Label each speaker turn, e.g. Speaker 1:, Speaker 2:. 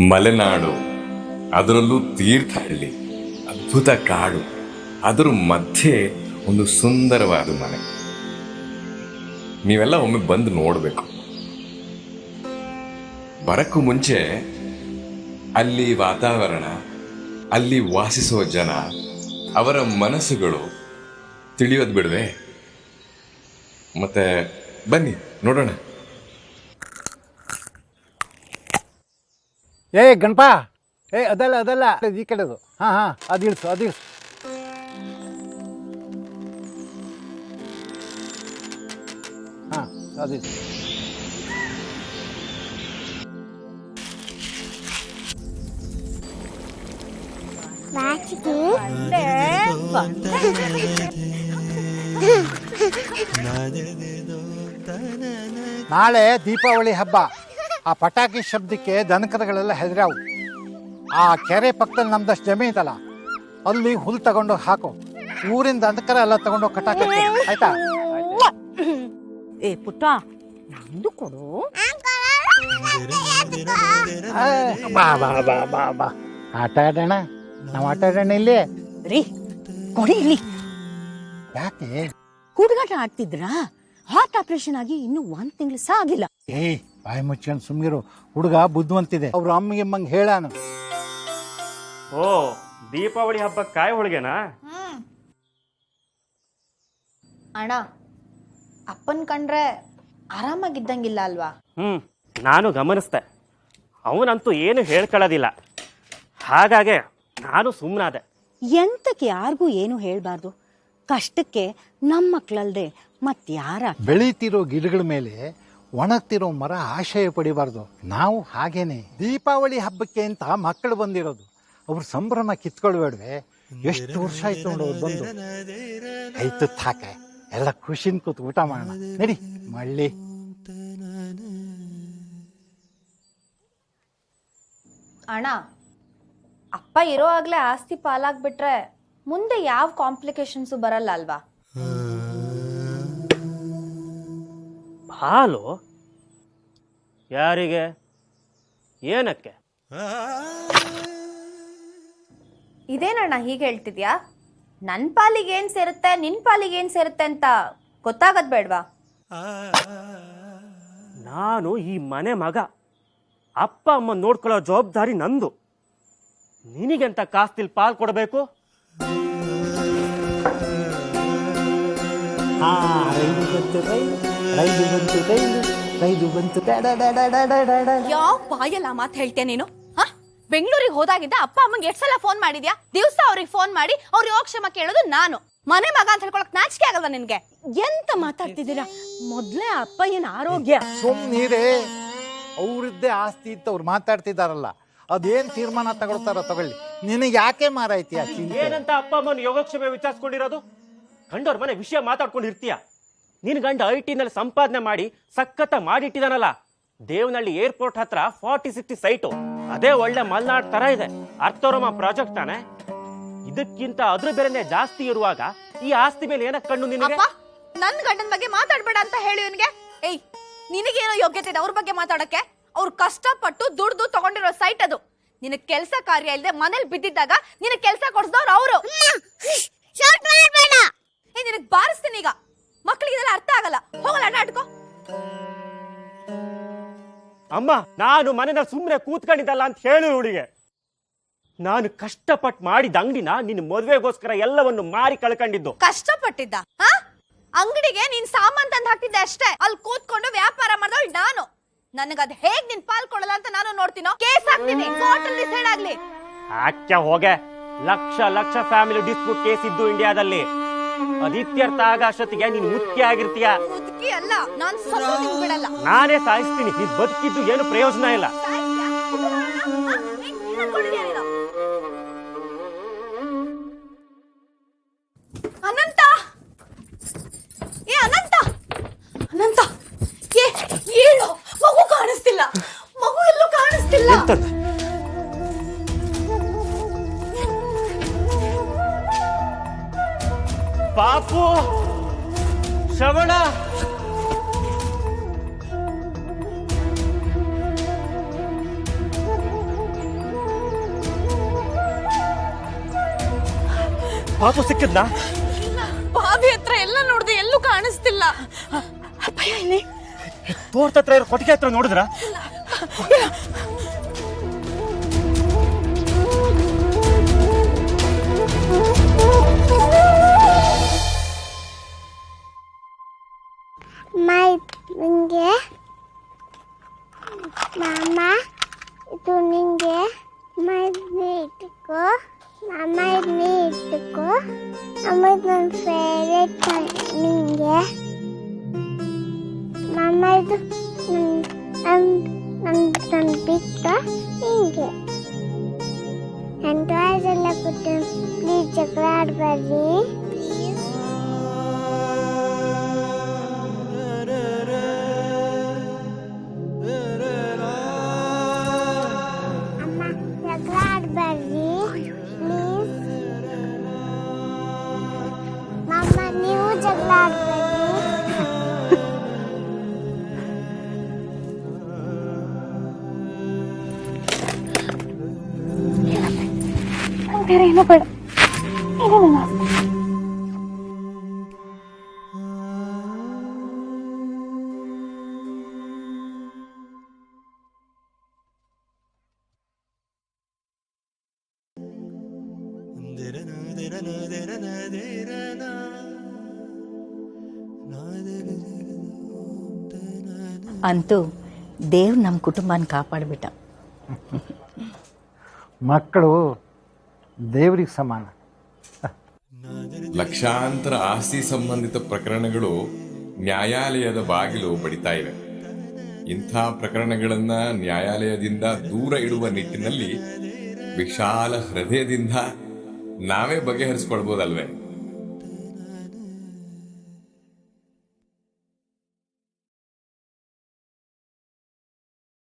Speaker 1: ಮಲೆನಾಡು. ಅದರಲ್ಲೂ ತೀರ್ಥಹಳ್ಳಿ ಅದ್ಭುತ ಕಾಡು. ಅದರ ಮಧ್ಯೆ ಒಂದು ಸುಂದರವಾದ ಮನೆ. ನೀವೆಲ್ಲ ಒಮ್ಮೆ ಬಂದು ನೋಡಬೇಕು. ಬರಕ್ಕೂ ಮುಂಚೆ ಅಲ್ಲಿ ವಾತಾವರಣ, ಅಲ್ಲಿ ವಾಸಿಸುವ ಜನ, ಅವರ ಮನಸ್ಸುಗಳು ತಿಳಿಯೋದು ಬಿಡವೆ. ಮತ್ತೆ ಬನ್ನಿ, ನೋಡೋಣ.
Speaker 2: ಏ, ಗಣಪ. ಏ, ಅದಲ್ಲ ಅದಲ್ಲ. ಈ ಕಡೆದು. ಹಾ ಹಾ, ಅದು ಇಳಿಸು ಅದು ಇಳಿಸು. ಹಾಂ, ಅದು ನಾಳೆ ದೀಪಾವಳಿ ಹಬ್ಬ. ಆ ಪಟಾಕಿ ಶಬ್ದಕ್ಕೆ ದನಕರಗಳೆಲ್ಲ ಹೆದ್ರಾವು ಆ ಕೆರೆ ಪಕ್ಕದಲ್ಲಿ ನಮ್ದಷ್ಟು ಜಮೆ ಐತಲ್ಲ ಅಲ್ಲಿ ಹುಲ್ ತಗೊಂಡು ಹಾಕು. ಊರಿಂದ ದನಕರ ಎಲ್ಲ ತಗೊಂಡು ಕಟಾಕ ಆಯ್ತಾ?
Speaker 3: ಏ ಪುಟ್ಟ ನಂದು ಕೊಡು.
Speaker 2: ಆ, ಬಾ ಬಾ ಬಾ ಬಾ ಬಾ. ಆಟ ಆಡೋಣ? ನಾವು ಆಟ ಆಡೋಣ ಇಲ್ಲಿ?
Speaker 3: ರೀ ಕೊಡಿ ಇಲ್ಲಿ.
Speaker 2: ಯಾಕೆ?
Speaker 3: ಹುಡುಗಾಟ ಆಡ್ತಿದ್ರಾ? ಹಾರ್ಟ್ ಆಪರೇಷನ್ ಆಗಿ ಇನ್ನು ಒಂದ್ ತಿಂಗಳು ಸಹ ಆಗಿಲ್ಲ
Speaker 2: ಏಯ್ ಬಾಯಿ ಮುಚ್ಕೊಂಡು ಸುಮ್ಮಿರು ಹುಡುಗ ಬುದ್ಧಿವಂತಿದೆ. ಅವ್ರ ಅಮ್ಮಗೆ ಅಮ್ಮಂಗೆ ಹೇಳಾನು.
Speaker 4: ಓ ದೀಪಾವಳಿ ಹಬ್ಬ ಕಾಯಿ ಹೋಳಿಗೆನಾ?
Speaker 5: ಅಣ್ಣ ಅಪ್ಪನ್ ಕಂಡ್ರೆ ಆರಾಮಾಗಿದ್ದಂಗಿಲ್ಲ ಅಲ್ವಾ?
Speaker 4: ಹ್ಮ್ ನಾನು ಗಮನಿಸ್ತೆ ಅವನಂತೂ ಏನು ಹೇಳ್ಕೊಳ್ಳೋದಿಲ್ಲ. ಹಾಗಾಗೆ ನಾನು ಸುಮ್ಮನಾದೆ
Speaker 3: ಎಂತಕ್ಕೆ ಯಾರಿಗೂ ಏನು ಹೇಳಬಾರ್ದು? ಕಷ್ಟಕ್ಕೆ ನಮ್ಮ ಮಕ್ಳಲ್ದೆ ಮತ್ತಾರ
Speaker 2: ಬೆಳೀತಿರೋ ಗಿಡಗಳ ಮೇಲೆ ಒಣಗ್ತಿರೋ ಮರ ಆಶಯ ಪಡಿಬಾರ್ದು. ನಾವು ಹಾಗೇನೆ. ದೀಪಾವಳಿ ಹಬ್ಬಕ್ಕೆ ಅಂತ ಮಕ್ಕಳು ಬಂದಿರೋದು. ಅವ್ರ ಸಂಭ್ರಮ ಕಿತ್ಕೊಳ್ಬೇಡ್ವೆ. ಎಷ್ಟು ವರ್ಷ ಆಯ್ತು ನೋಡು ಅವ್ರು ಬಂದು. ಆಯ್ತು ತಾಕೆ. ಎಲ್ಲ ಖುಷಿನ ಕೂತು ಊಟ ಮಾಡೋಣ. ನಡಿ, ಮಳ್ಳಿ.
Speaker 5: ಅಣ್ಣ, ಅಪ್ಪ ಇರೋ ಆಗ್ಲೇ ಆಸ್ತಿ ಪಾಲಾಗ್ಬಿಟ್ರೆ ಮುಂದೆ ಯಾವ ಕಾಂಪ್ಲಿಕೇಶನ್ಸು ಬರಲ್ಲ ಅಲ್ವಾ?
Speaker 4: ಹಾಲು ಯಾರಿಗೆ ಏನಕ್ಕೆ
Speaker 5: ಇದೇನಣ್ಣ ಹೀಗೆ ಹೇಳ್ತಿದ್ಯಾ ನನ್ನ ಪಾಲಿಗೆ ಏನು ಸೇರುತ್ತೆ ನಿನ್ ಪಾಲಿಗೆ ಏನು ಸೇರುತ್ತೆ ಅಂತ ಗೊತ್ತಾಗದ್ ಬೇಡ್ವಾ
Speaker 4: ನಾನು ಈ ಮನೆ ಮಗ ಅಪ್ಪ ಅಮ್ಮ ನೋಡ್ಕೊಳ್ಳೋ ಜವಾಬ್ದಾರಿ ನಂದು ನಿನಗೆಂತ ಕಾಸ್ತಿಲ್ ಪಾಲ್ ಕೊಡಬೇಕು
Speaker 2: ರೈಲು ಬಂತು ರೈಲು ಬಂತು ರೈಲು ರೈಲು ಬಂತು
Speaker 5: ಯಾವ ಬಾಯಲ್ಲ ಮಾತು ಹೇಳ್ತೇನೆ ನೀನು? ಬೆಂಗಳೂರಿಗೆ ಹೋದಾಗಿದ್ದ ಅಪ್ಪ ಅಮ್ಮಂಗೆ ಎಷ್ಟ್ ಸಲ ಫೋನ್ ಮಾಡಿದ್ಯಾ? ದಿವಸ ಅವ್ರಿಗೆ ಫೋನ್ ಮಾಡಿ ಅವ್ರ ಯೋಗಕ್ಷೇಮ ಕೇಳೋದು ನಾನು. ಮನೆ ಮಗ ಅಂತ ಹೇಳ್ಕೊಳಕ್ ನಾಚಿಕೆ ಆಗಲ್ಲ ನಿನ್ಗೆ?
Speaker 3: ಎಂತ ಮಾತಾಡ್ತಿದ್ದೀರಾ? ಮೊದ್ಲೇ ಅಪ್ಪಯ್ಯನ ಆರೋಗ್ಯ.
Speaker 2: ಸುಮ್ಮನೀರೇ ಅವ್ರದ್ದೇ ಆಸ್ತಿ ಇತ್ತು ಅವ್ರು ಮಾತಾಡ್ತಿದಾರಲ್ಲ. ಅದೇನ್ ತೀರ್ಮಾನ ತಗೊಳ್ತಾರ ತಗೊಳ್ಳಿ. ನಿನಗೆ ಯಾಕೆ ಮಾರಾಯ್ತಿ ಆ ಚಿಂತೆ?
Speaker 4: ಏನಂತ ಅಪ್ಪ ಅಮ್ಮನ ಯೋಗಕ್ಷೇಮ ವಿಚಾರಿಸ್ಕೊಂಡಿರೋದು? ಕಂಡವ್ರ ಮನೆ ವಿಷಯ ಮಾತಾಡ್ಕೊಂಡಿರ್ತೀಯ? ನಿನ್ ಗಂಡ ಐ ಟಿನಲ್ಲಿ ಸಂಪಾದನೆ ಮಾಡಿ ಸಖತ್ತ ಮಾಡಿಟ್ಟಿದಾನಲ್ಲ. ದೇವನಹಳ್ಳಿ ಏರ್ಪೋರ್ಟ್ ಹತ್ರ ಫಾರ್ಟಿ ಸಿಕ್ಸ್ಟಿ ಸೈಟು. ಅದೇ ಒಳ್ಳೆ ಮಲ್ನಾಡ್ ತರ ಇದೆ. ಅರ್ಥೋರಮ ಪ್ರಾಜೆಕ್ಟ್ ತಾನೆ. ಇದಕ್ಕಿಂತ ಅದ್ರ ಬೆರೆನೆ ಜಾಸ್ತಿ ಇರುವಾಗ ಈ ಆಸ್ತಿ ಮೇಲೆ ಏನಕ್ಕೆ ಕಣ್ಣು ನಿನಗೆ?
Speaker 5: ಅಪ್ಪ, ನನ್ ಗಂಡನ ಬಗ್ಗೆ ಮಾತಾಡ್ಬೇಡ ಅಂತ ಹೇಳಿ ಅವನಿಗೆ ಏಯ್, ನಿನಗೇನೋ ಯೋಗ್ಯತೆ ಇದೆ ಅವ್ರ ಬಗ್ಗೆ ಮಾತಾಡಕ್ಕೆ? ಅವ್ರು ಕಷ್ಟಪಟ್ಟು ದುಡ್ದು ತಗೊಂಡಿರೋ ಸೈಟ್ ಅದು. ನಿನ್ ಕೆಲ್ಸ ಕಾರ್ಯ ಇಲ್ಲದೆ ಮನೇಲಿ ಬಿದ್ದಿದ್ದಾಗ ನಿನ್ ಕೆಲ್ಸ ಕೊಡ್ಸಿದವ್ರು ಅವರು.
Speaker 4: ಅಮ್ಮ ನಾನು ಮನೆಯಲ್ಲಿ ಸುಮ್ಮನೆ ಕೂತ್ಕೊಂಡಿದ್ದಲ್ಲ ಅಂತ ಹೇಳು ಹುಡುಗೆ ನಾನು ಕಷ್ಟಪಟ್ಟು ಮಾಡಿದ ಅಂಗಡಿನ ನಿನ್ನ ಮದುವೆಗೋಸ್ಕರ ಎಲ್ಲವನ್ನು ಮಾರಿ ಕಳ್ಕೊಂಡಿದ್ದು.
Speaker 5: ಕಷ್ಟಪಟ್ಟಿದ್ದ? ಅಂಗಡಿಗೆ ನಿನ್ ಸಾಮಾನ್ ತಂದ್ ಹಾಕಿದ್ದೆ ಅಷ್ಟೇ. ಅಲ್ಲಿ ಕೂತ್ಕೊಂಡು ವ್ಯಾಪಾರ ಮಾಡಿದವಳು ನಾನು. ನನಗದ್ ಹೇಗ್ ನಿನ್ ಪಾಲ್ಕೊಳ್ಳಲ್ಲ ಅಂತ ನಾನು ನೋಡ್ತೀನೋ? ಕೇಸ್ ಹಾಕ್ತೀನಿ. ಕೋರ್ಟಲ್ಲಿ ಡಿಸೈಡ್ ಆಗ್ಲಿ.
Speaker 4: ಯಾಕೆ ಹೋಗೆ. Lakh lakh family dispute case ಇದ್ದು ಇಂಡಿಯಾದಲ್ಲಿ ಅದಿತ್ಯರ್ಥ ಆಗ ಅಷ್ಟೊತ್ತಿಗೆ ನೀನು ಮುತ್ತಿ ಆಗಿರ್ತೀಯ
Speaker 5: ಮುದುಕಿ ಅಲ್ಲ ನಾನ್ ಸತ್ತು ನಿಂಗ್ ಬಿಡಲ್ಲ
Speaker 4: ನಾನೇ ಸಾಯಿಸ್ತೀನಿ ನೀನ್ ಬದುಕಿದ್ದು ಏನು ಪ್ರಯೋಜನ ಇಲ್ಲ
Speaker 5: ಸಾಯ್ತ್ಯಾ? ಹಾ? ಏನ್ ನೀನ್ ಅನ್ಕೊಂಡಿದ್ಯಾ ನೀನು? ಅನಂತ ಏ ಅನಂತ ಅನಂತ ಏ ಹೇಳು ಮಗು ಕಾಣಿಸ್ತಿಲ್ಲ ಮಗು ಎಲ್ಲೂ ಕಾಣಿಸ್ತಿಲ್ಲ
Speaker 4: ಎಂತಂದೆ? ಪಾಪು ಶ್ರವಣ. ಪಾಪು ಸಿಕ್ಕದ್ನಾ?
Speaker 5: ಬಾವಿ ಹತ್ರ ಎಲ್ಲ ನೋಡಿದೆ ಎಲ್ಲೂ ಕಾಣಿಸ್ತಿಲ್ಲ.
Speaker 3: ಅಪ್ಪಯ್ಯ ಇಲ್ಲಿ
Speaker 4: ತೋರ್ತ ಹತ್ರ ಇರೋ ಕೊಟ್ಟಿಗೆ ಹತ್ರ ನೋಡಿದ್ರ?
Speaker 6: ಮೈ ನಿಂಗೆ. ಮಾಮ, ಇದು ನಿಂಗೆ. ಮೈ ಇಟ್ಕೋ. ಮಾಮ ಇದನ್ನೇ ಇಟ್ಕೋ. ಅಮ್ಮ ಇದು ನನ್ನ ಫೇವ್ರೆಟ್ ನಿಂಗೆ. ಮಾಮ ಇದು ನನ್ನ ನನ್ನ ಬಿಟ್ಟು ನಿಂಗೆ. ನನ್ನ ಟಾಯ್ಸ್ ಎಲ್ಲ ಕೊಟ್ಟು ಪ್ಲೀಸ್ ಜಗಳ ಆಡ್ಬಾರ್ರಿ ನೀವು ಜಗಳ ಆಡ್ಬೇಡಿ
Speaker 5: ಬೇರೆ ಏನೋ ಬೇಡ
Speaker 3: ಅಂತೂ ದೇವ್ರು ನಮ್ಮ ಕುಟುಂಬನ ಕಾಪಾಡ್ಬಿಟ್ಟ.
Speaker 2: ಮಕ್ಕಳು ದೇವ್ರಿಗೆ ಸಮಾನ.
Speaker 1: ಲಕ್ಷಾಂತರ ಆಸ್ತಿ ಸಂಬಂಧಿತ ಪ್ರಕರಣಗಳು ನ್ಯಾಯಾಲಯದ ಬಾಗಿಲು ಬಡಿತಾ ಇವೆ. ಇಂಥ ಪ್ರಕರಣಗಳನ್ನ ನ್ಯಾಯಾಲಯದಿಂದ ದೂರ ಇಡುವ ನಿಟ್ಟಿನಲ್ಲಿ ವಿಶಾಲ ಹೃದಯದಿಂದ ನಾವೇ ಬಗೆಹರಿಸ್ಕೊಳ್ಬೋದಲ್ವೇ?